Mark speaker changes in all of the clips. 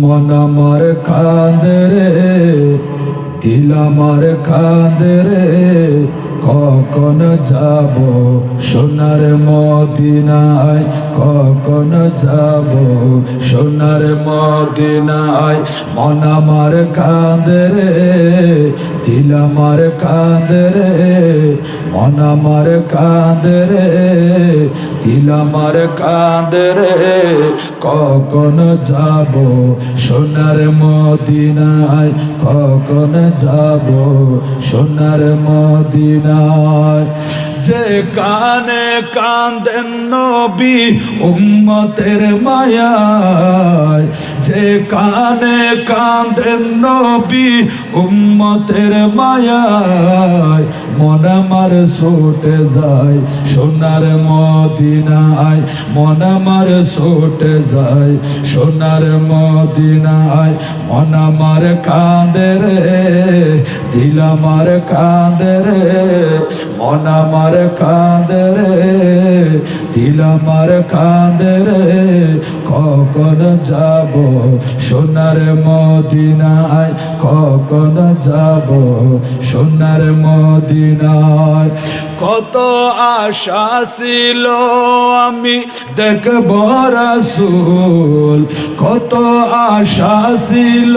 Speaker 1: মন আমার কাঁদে রে, দিল আমার কাঁদে রে। কখন যাব সোনার মদিনায়? কখন যাব সোনার মদিনায়? মন আমার কাঁদে রে দিল আমার কাঁদে রে, মন আমার কাঁদে রে। দিল আমার কাঁদে রে, কখন যাব সোনার মদিনায়? কখন যাব সোনার মদিনায়? যে কানে কান্দেন নবী উম্মতের মায়ায় যে কানে কান্দেন নবী উম্মতের মায়ায়, মন আমার ছুটে যায় সোনার মদিনায়, মন আমার ছুটে যায় সোনার মদিনায়, মন আমার কাঁদে রে, দিল আমার কাঁদে রে, মন আমার কাঁদে রে, দিল আমার কাঁদে রে কখন যাব? সোনার মদিনায় কখন যাব? সোনার মদিনায় কত আশা ছিল আমি দেখব রাসূল। কত আশা ছিল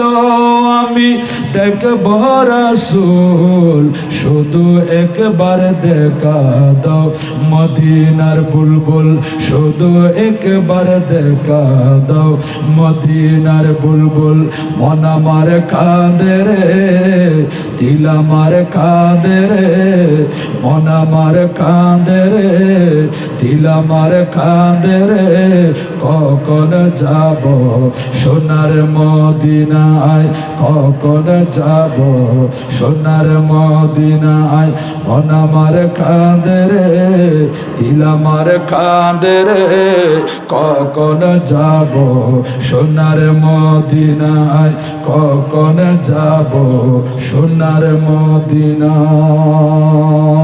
Speaker 1: আমি দেখব রাসূল। শুধু একবার দেখা দাও মদিনার বুলবুল। শুধু একবার দেখা দাও মদিনার বুলবুল মন আমার কাঁদে রে দিল কাঁদে রে। মন আমার কাঁদে রে, দিল আমার কাঁদে রে, কখন যাব? সোনার মদিনায় কখন যাব? সোনার মদিনায় মন আমার কাঁদে রে, দিল আমার কাঁদে রে, কখন যাব? সোনার মদিনায় কখন যাব? সোনার মদিনায়